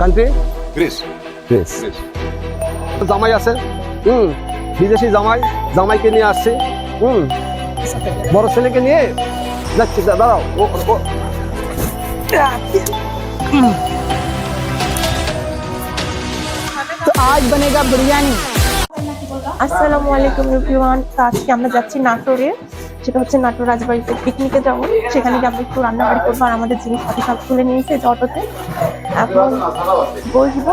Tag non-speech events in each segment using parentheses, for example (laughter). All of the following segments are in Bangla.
কান্ট্রি গ্রিস গ্রিস জামাই আছে? হুম বিদেশি জামাই জামাইকে নিয়ে আসছি। হুম বড় ছেলেকে নিয়ে? যাচ্ছি দাঁড়াও। ও তো আজ বনেগা বিরিয়ানি। আসসালামু আলাইকুম রিভিউয়ান আজকে আমরা যাচ্ছি নাটোরে। সেটা হচ্ছে নাটোর রাজবাড়িতে পিকনিকে যাব। সেখানে গিয়ে আমরা একটু রান্নাবাড়ি করব আর আমাদের জিনিসপাতি সব তুলে নিয়েছে যে অটোতে এখন বসবো।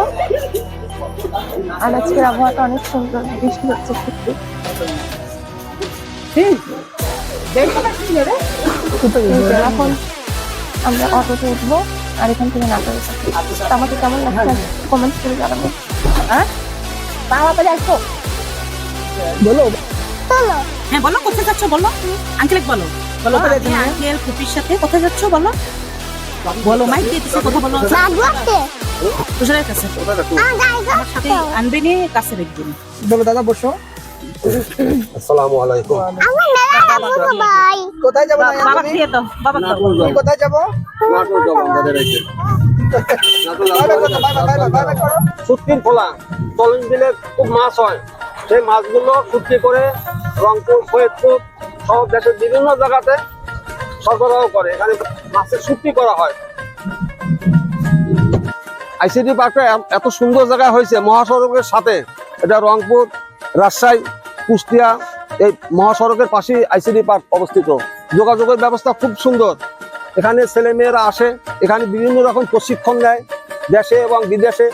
আর আজকের আবহাওয়াটা অনেক সুন্দর বৃষ্টি হচ্ছে একটু এখন আমরা অটোতে উঠবো আর এখান থেকে নাটোরে আমাকে কেমন লাগছে? কমেন্টস করে জানাব হ্যাঁ? তাড়াতাড়ি আসো। হ্যাঁ বলো কোথায় যাচ্ছ বলো আঙ্কেল বলো বলো আঙ্কেল ফুপির সাথে কোথায় যাচ্ছ বলো বলো মাইক দিয়ে দিছে কথা বলো তুষারের কাছে আমার সাথে আনবে নিয়ে কাছে রাখবেন বলো দাদা বসো আসসালামু আলাইকুম কোথায় যাব বাবা তুমি? দাও বাবা কোথায় যাব নাটোর যাব আমাদের এই Natore bye bye bye bye, bye bye, bye bye করো। শুটকির খোলা চলন দিলে খুব মাছ হয় সেই মাছগুলো শুটকি করে রংপুর, ফরিদপুর সব দেশের বিভিন্ন জায়গাতে সরবরাহ করে। এখানে মাছের শুটকি করা হয়। আইসিডি পার্কটা এত সুন্দর জায়গা হয়েছে মহাসড়কের সাথে। এটা রংপুর, রাজশাহী, কুষ্টিয়া, এই মহাসড়কের পাশেই আইসিডি পার্ক অবস্থিত। যোগাযোগের ব্যবস্থা খুব সুন্দর। এখানে ছেলে মেয়েরা আসে, এখানে বিভিন্ন রকম প্রশিক্ষণ নেয়। দেশে এবং বিদেশে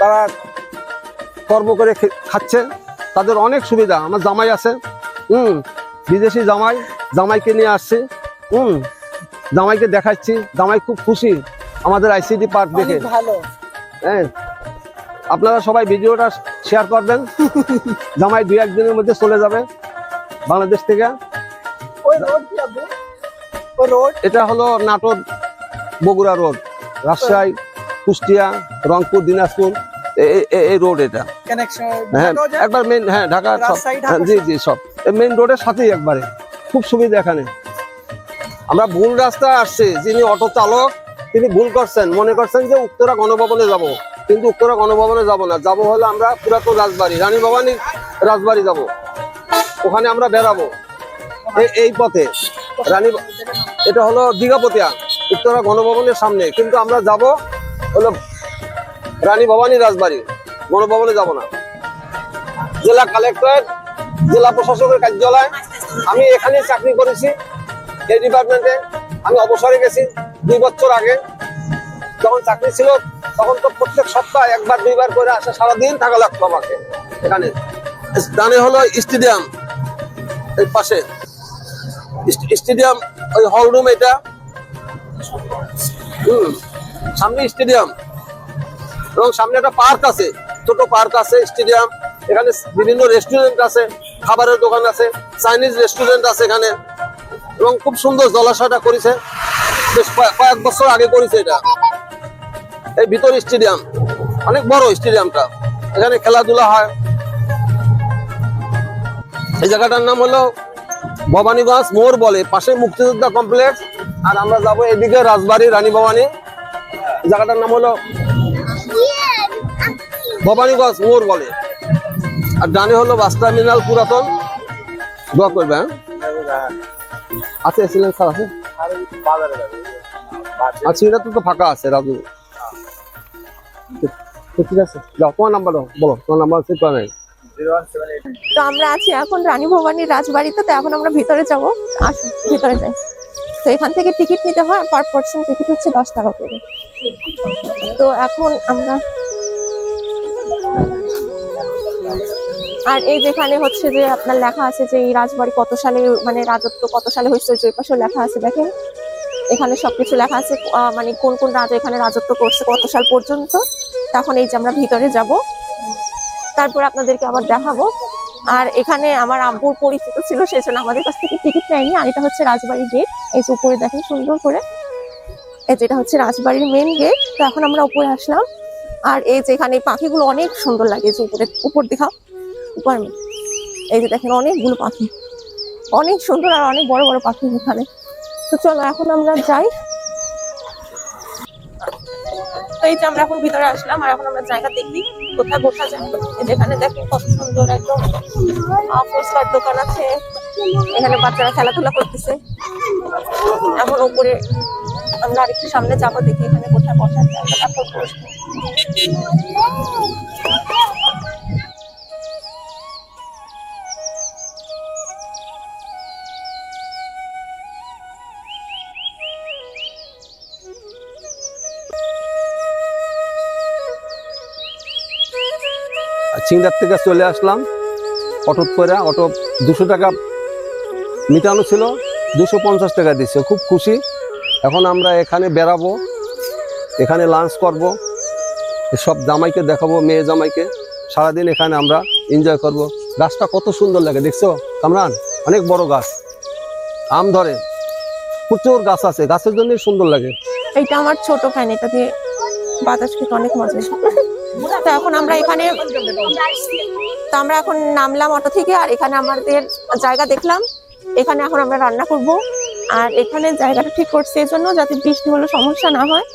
তারা কর্ম করে খাচ্ছে। তাদের অনেক সুবিধা। আমার জামাই আছে। হুম বিদেশি জামাই জামাইকে নিয়ে আসছে। হুম জামাইকে দেখাচ্ছি। জামাই খুব খুশি আমাদের আইসিডি পার্ক দেখে। ভালো। হ্যাঁ আপনারা সবাই ভিডিওটা শেয়ার করবেন। জামাই দুই একদিনের মধ্যে চলে যাবে বাংলাদেশ থেকে। এটা হলো নাটোর বগুড়া রোড রাজশাহী কুষ্টিয়া রংপুর দিনাজপুর। এই রোড এটা। হ্যাঁ একবার মেন হ্যাঁ ঢাকা সব হ্যাঁ, জি জি সব। মেন রোডের সাথেই একবারে। খুব সুবিধা এখানে। আমরা ভুল রাস্তায় আসছি যিনি অটো চালক তিনি ভুল করছেন। মনে করছেন যে উত্তরা গণভবনে যাব। কিন্তু উত্তরা গণভবনে যাব না। যাব হলে আমরা পুরাতন রাজবাড়ি রানী ভবানী রাজবাড়ি যাব। ওখানে আমরা বেড়াবো। এই পথে। রানী এটা হলো দীঘাপতিয়া উত্তরা গণভবনের সামনে। কিন্তু আমরা যাব হলো রানী ভবানী রাজবাড়ি গণভবনে যাব না। জেলা কালেক্টর জেলা প্রশাসকের কার্যালয়, আমি এখানে চাকরি করেছি, এই ডিপার্টমেন্টে আমি অবসরে গেছি দুই বছর আগে। যখন চাকরি ছিল, তখন তো প্রত্যেক সপ্তাহে একবার, দুইবার করে আসে সারাদিন থাকা লাগতো আমাকে এখানে। ডানে হলো স্টেডিয়াম এই পাশে। স্টেডিয়াম ওই হল রুম এটা। হুম, সামনে স্টেডিয়াম এবং সামনে একটা পার্ক আছে, ছোট পার্ক আছে, স্টেডিয়াম। এখানে বিভিন্ন রেস্টুরেন্ট আছে, খাবারের দোকান আছে চাইনিজ রেস্টুরেন্ট আছে এখানে। এবং খুব সুন্দর জলাশয়টা করেছে। বেশ কয়েক- বছর আগে করেছে এটা। এই ভিতর স্টেডিয়াম। অনেক বড় স্টেডিয়ামটা। এখানে খেলাধুলা হয়। এই জায়গাটার নাম হলো ভবানীগঞ্জ মোর বলে, পাশে মুক্তিযোদ্ধা কমপ্লেক্স। আর আমরা যাব এদিকে রাজবাড়ি রানী ভবানী। জায়গাটার নাম হলো ভবানীগঞ্জ মোড় বলে। আর ডানে হলো বাস টার্মিনাল পুরাতন। দোয়া করবে হ্যাঁ? আছে এসিলেন্স স্যার আছে? আচ্ছা এটা তো ফাঁকা আছে রাজু ঠিক আছে, যাও, তোমার নাম্বার বলো, তোমার নাম্বার সেট করা নাই। তো আমরা আছি এখন রানী ভবানীর রাজবাড়িতে, তো এখন আমরা ভিতরে যাব আসুন ভিতরে যাই। তো এখান থেকে টিকিট নিতে হয়, পার পার্সন টিকিট হচ্ছে দশ টাকা করে। তো এখন আমরা আর এই যেখানে হচ্ছে যে আপনার লেখা আছে যে এই রাজবাড়ি কত সালে মানে রাজত্ব কত সালে হয়েছে, যে পাশে লেখা আছে, দেখেন। এখানে সবকিছু লেখা আছে মানে কোন কোন রাজা এখানে রাজত্ব করছে কত সাল পর্যন্ত, তখন এই যে আমরা ভিতরে যাব। তারপর আপনাদেরকে আবার দেখাবো। আর এখানে আমার আব্বুর পরিচিত ছিল, সেই জন্য আমাদের কাছ থেকে টিকিট নেয়নি। আর এটা হচ্ছে রাজবাড়ি গেট এই যে উপরে দেখেন সুন্দর করে। এই যেটা হচ্ছে রাজবাড়ির মেন গেট তো এখন আমরা উপরে আসলাম। আর এই যে এখানে পাখিগুলো অনেক সুন্দর লাগে। যে উপরে, উপর দেখাও। উপর এই যে দেখেন, অনেকগুলো পাখি। অনেক সুন্দর আর অনেক বড় বড় পাখি এখানে। তো চলো, এখন আমরা যাই। তো এই যে আমরা এখন ভিতরে আসলাম, আর এখন আমরা জায়গা দেখি। কোথায় বসা যায়। যেখানে দেখো কত সুন্দর একদম ফুচকার দোকান আছে। এখানে বাচ্চারা খেলাধুলা করতেছে। এখন উপরে আমরা আরেকটু সামনে যাব, দেখি এখানে কোথায় তারপর বসবো। চিংড়ার থেকে চলে আসলাম। অটো করে, অটো দুশো টাকা মিটানো ছিল, দুশো পঞ্চাশ টাকা দিচ্ছে খুব খুশি। এখন আমরা এখানে বেরাবো এখানে লাঞ্চ করব, সব জামাইকে দেখাবো, মেয়ে জামাইকে। সারাদিন এখানে আমরা এনজয় করব। গাছটা কত সুন্দর লাগে, দেখছ? কামরান, অনেক বড় গাছ। আম ধরে। প্রচুর গাছ আছে, গাছের জন্যই সুন্দর লাগে। এইটা আমার ছোট ফ্যান এটা দিয়ে বাতাস খেতে অনেক মজা তো এখন আমরা এখানে, তো আমরা এখন নামলাম অটো থেকে, আর এখানে আমাদের জায়গা দেখলাম। এখানে এখন আমরা রান্না করব। আর এখানে জায়গাটা ঠিক করছে এই জন্য যাতে বৃষ্টি হলে সমস্যা না হয়,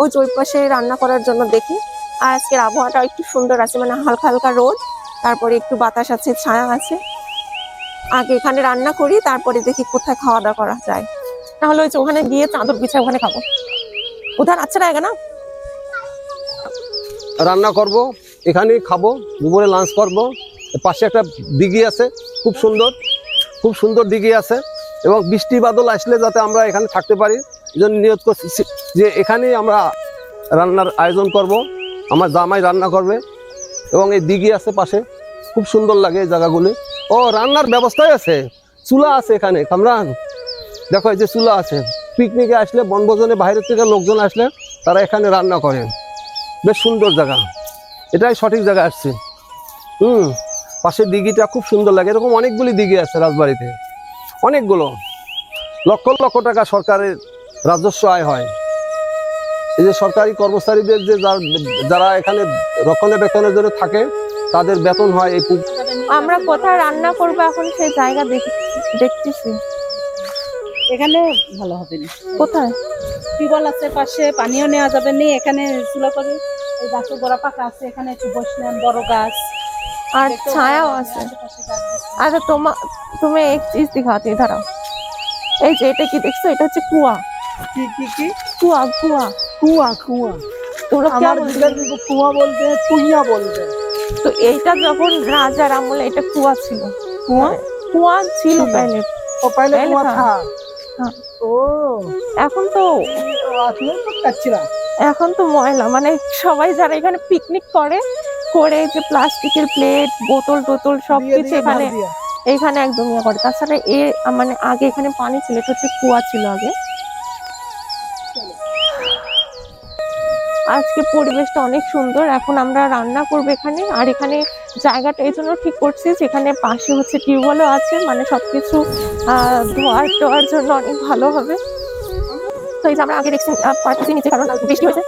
ওই ওই পাশে রান্না করার জন্য দেখি। আর আজকের আবহাওয়াটা একটু সুন্দর আছে মানে হালকা হালকা রোদ, তারপরে একটু বাতাস আছে, ছায়া আছে। আগে এখানে রান্না করি, তারপরে দেখি কোথায় খাওয়া দাওয়া করা যায়। তাহলে ওই ওখানে গিয়ে চাদর বিছায় ওখানে খাব। উধার আচ্ছা লাগে না রান্না করব, এখানেই খাব, দুপুরে লাঞ্চ করব। পাশে একটা দিঘি আছে, খুব সুন্দর খুব সুন্দর দিঘি আছে। এবং বৃষ্টি বাদল আসলে যাতে আমরা এখানে থাকতে পারি এই জন্য নিয়ত করছি যে এখানেই আমরা রান্নার আয়োজন করব, আমার জামাই রান্না করবে এবং এই দিঘি আছে পাশে, খুব সুন্দর লাগে এই জায়গাগুলি। ও, রান্নার ব্যবস্থাই আছে, চুলা আছে এখানে, কামরান। দেখো এই যে চুলা আছে, পিকনিকে আসলে বনভোজনে বাইরের থেকে লোকজন আসলে তারা এখানে রান্না করে। বেশ সুন্দর জায়গা, এটাই সঠিক জায়গা আসছে। হুম পাশের দিঘিটা খুব সুন্দর লাগে, এরকম অনেকগুলি দিঘি আছে রাজবাড়িতে। অনেকগুলো লক্ষ লক্ষ টাকা সরকারের রাজস্ব আয় হয়। এই যে সরকারি কর্মচারীদের যে যার- যারা এখানে রক্ষণাবেক্ষণের জন্য থাকে তাদের বেতন হয় এই আমরা কোথায় রান্না করব এখন সেই জায়গা দেখ- দেখতেছি। এখানে ভালো হবে না। কোথায়? টিউবওয়েল আছে পাশে পানিও নেওয়া যাবে না এখানে চুলা করে এই গাছের গোড়া পাকা আছে এখানে একটু বসলেন বড় গাছ। আর ছায়াও আছে। আচ্ছা তোমা তুমি এক চিজ দেখাতে দাঁড়াও এই যে এটা কি দেখছ? এটা হচ্ছে কুয়া। কি কি কি? কুয়া কুয়া। কুয়া কুয়া। তোমরা আমার দিদার কুয়া বলতে কুয়া বলবে তো এইটা যখন রাজার আমলে এটা কুয়া ছিল। কুয়া? মানে কুয়া ছিল পহলে ও পহলে কুয়া থা। হ্যাঁ। ও। এখন তো এখন তো ময়লা। মানে সবাই যারা এখানে পিকনিক করে করে যে প্লাস্টিকের প্লেট বোতল টোতল সব কিছু এখানে এখানে একদম ইয়ে করে। তাছাড়া এ মানে আগে এখানে পানি ছিল এটা হচ্ছে কুয়া ছিল আগে। আজকে পরিবেশটা অনেক সুন্দর এখন আমরা রান্না করব এখানে। আর এখানে জায়গাটা এই জন্য ঠিক করছি যেখানে পাশে হচ্ছে টিউবওয়েলও আছে মানে সবকিছু আহ ধোয়ার টোয়ার জন্য অনেক ভালো হবে। তো এই যে আমরা আগে দেখছি পারতেছি নিচে কারণ বৃষ্টি হয়েছে।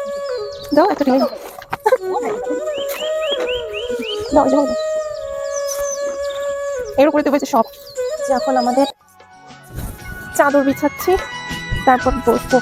দাও একটা তো সব। এখন আমাদের। চাদর বিছাচ্ছি তারপর বসবো।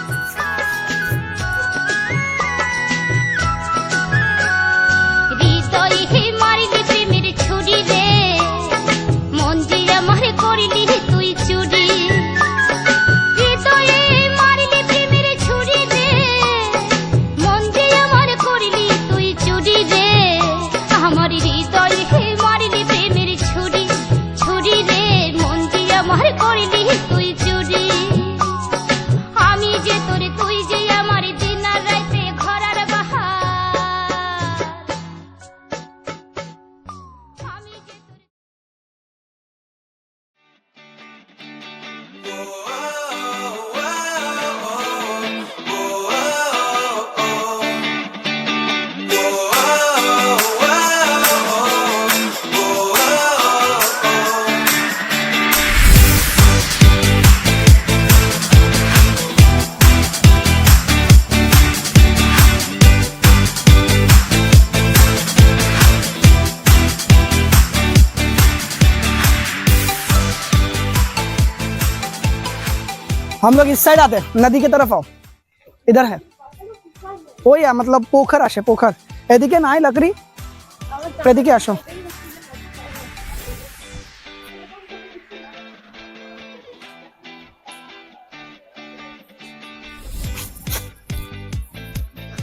हम लोग इस साइड आते हैं नदी की तरफ आओ इधर है ওই मतलब পোখর আসে পোখর এদিকে নাই লাকড়ি এদিকে আসো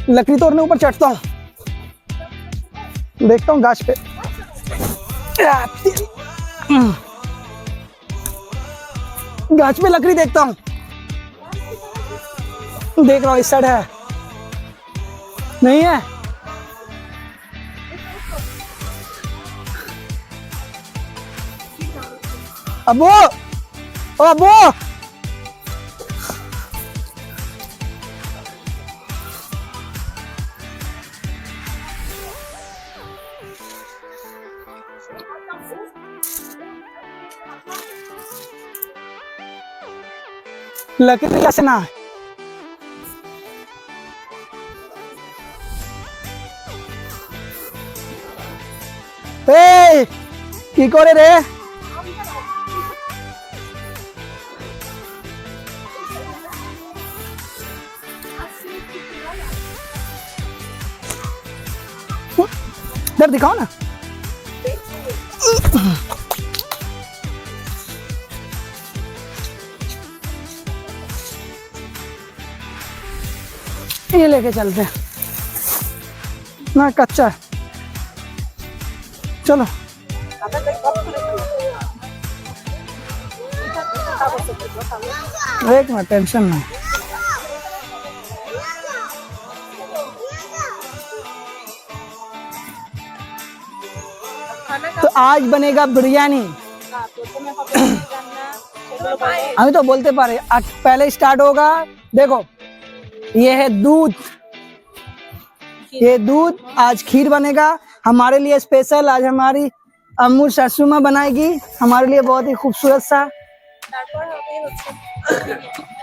लकड़ी तोड़ने ऊपर चढ़ता हूँ देखता हूँ गाछ पे आ, तेरी। हम्म। गाछ पे लकड़ी देखता हूँ देख रहा हूँ, इस साइड है। नहीं है? अबू! ओ, अबू! लकड़ी कैसे ना। এই কি করে রে इधर दिखाओ ना ये लेके चलते हैं ना कच्चा है चलो एक मिनट टेंशन नहीं तो आज बनेगा बिरयानी। अभी तो बोलते पा रहे पहले स्टार्ट होगा। देखो, ये है दूध। ये दूध आज खीर बनेगा। हमारे लिए स्पेशल आज हमारी सासू माँ बनाएगी। हमारे लिए बहुत ही खूबसूरत सा।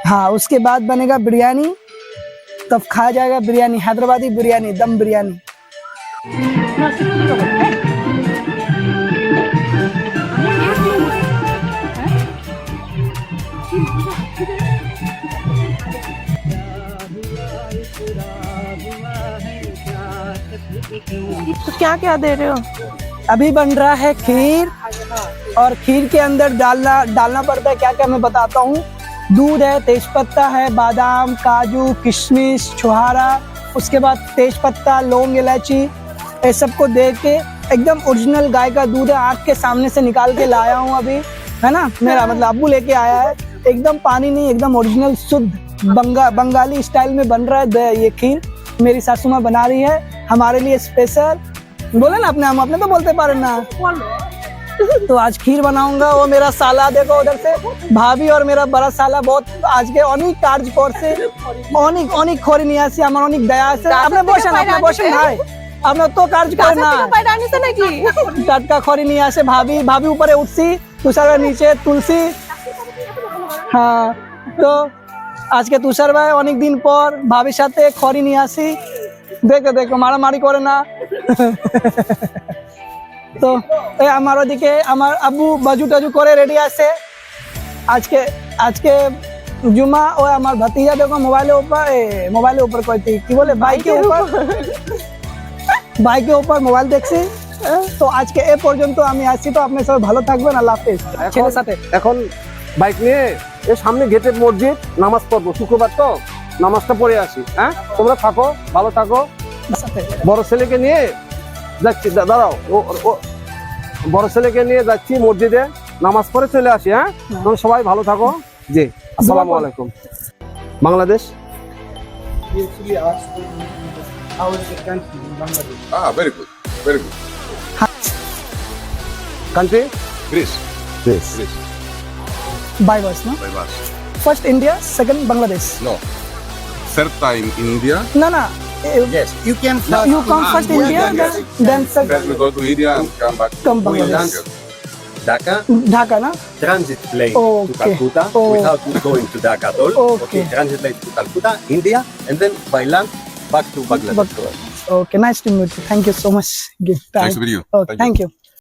हाँ उसके बाद बनेगा बिरयानी। तब खाया जाएगा बिरयानी, हैदराबादी बिरयानी, दम बिरयानी। तो क्या क्या दे रहे हो? अभी बन रहा है खीर और खीर के अंदर डालना डालना पड़ता है। क्या क्या मैं बताता हूँ? दूध है तेजपत्ता है बादाम काजू किशमिश छुहारा उसके बाद तेजपत्ता लौंग इलायची ये सबको दे के एकदम ओरिजिनल गाय का दूध है आँख के सामने से निकाल के लाया हूँ अभी है ना? मेरा मतलब अब्बू लेके आया है। एकदम पानी नहीं एकदम ओरिजिनल शुद्ध बंगा बंगाली स्टाइल में बन रहा है ये खीर। मेरी सासू माँ बना रही है हमारे लिए स्पेशल बोले ना अपने हम अपने तो बोलते पारे ना तो आज खीर बनाऊंगा वो मेरा साला देखो उधर से भाभी और मेरा बड़ा साला बहुत आज के অনেক কাজ করছে অনেক অনেক খড়ি নিয়ে আসি আমার অনেক দয়া আছে আপনি বসেন আপনি বসেন ভাই আপনার তো কাজ করে না নাকি টাটকা খড়ি নিয়ে আসে ভাবি ভাবি উপরে উঠছি তুষারের নিচে তুলসী হ্যাঁ তো আজকে তুষার ভাই অনেক দিন পর ভাবির সাথে খড়ি নিয়ে আসি দেখো দেখো মারামারি করে না (laughs) তো এই আমার ওদিকে আমার আব্বু বাজু টাজু করে রেডি আছে। আজকে আজকে জুমা ও আমার ভাতিজা দেখো মোবাইলের উপর মোবাইলের উপর কইতে কি বলে বাইকের উপর? বাইকের উপর মোবাইল (laughs) দেখছি। তো আজকে এ পর্যন্ত আমি আসছি তো আপনি সবাই ভালো থাকবেন আল্লাহ হাফেজ। ছেলের সাথে। এখন বাইক নিয়ে এ সামনে গেটের মসজিদ নামাজ পড়ব। শুক্রবার তো? নামাজটা পড়ে আসি হ্যাঁ? তোমরা থাকো ভালো থাকো। বড় ছেলেকে নিয়ে যাচ্ছি দাঁড়াও ও ও- বড় ছেলেকে নিয়ে যাচ্ছি মসজিদে নামাজ পড়ে চলে আসি হ্যাঁ? তোমরা সবাই ভালো থাকো। জি আসসালামু আলাইকুম। Bangladesh? Very good, very good. Country Greece, Greece Greece, by bus না by bus. First India second Bangladesh No, third time India. না না Eh, yes. you can first. No, you come ah, first India, then, then, then second. Then we go to India and come back. Come back. Dhaka. Dhaka, na? Transit plane okay. to Calcutta oh. without going to Dhaka at all. Okay. okay. Transit plane to Calcutta, India, and then by land back to Bangladesh. Okay, nice to meet you. Thank you so much. Thank, Thanks for you. Oh, thank, thank you. you.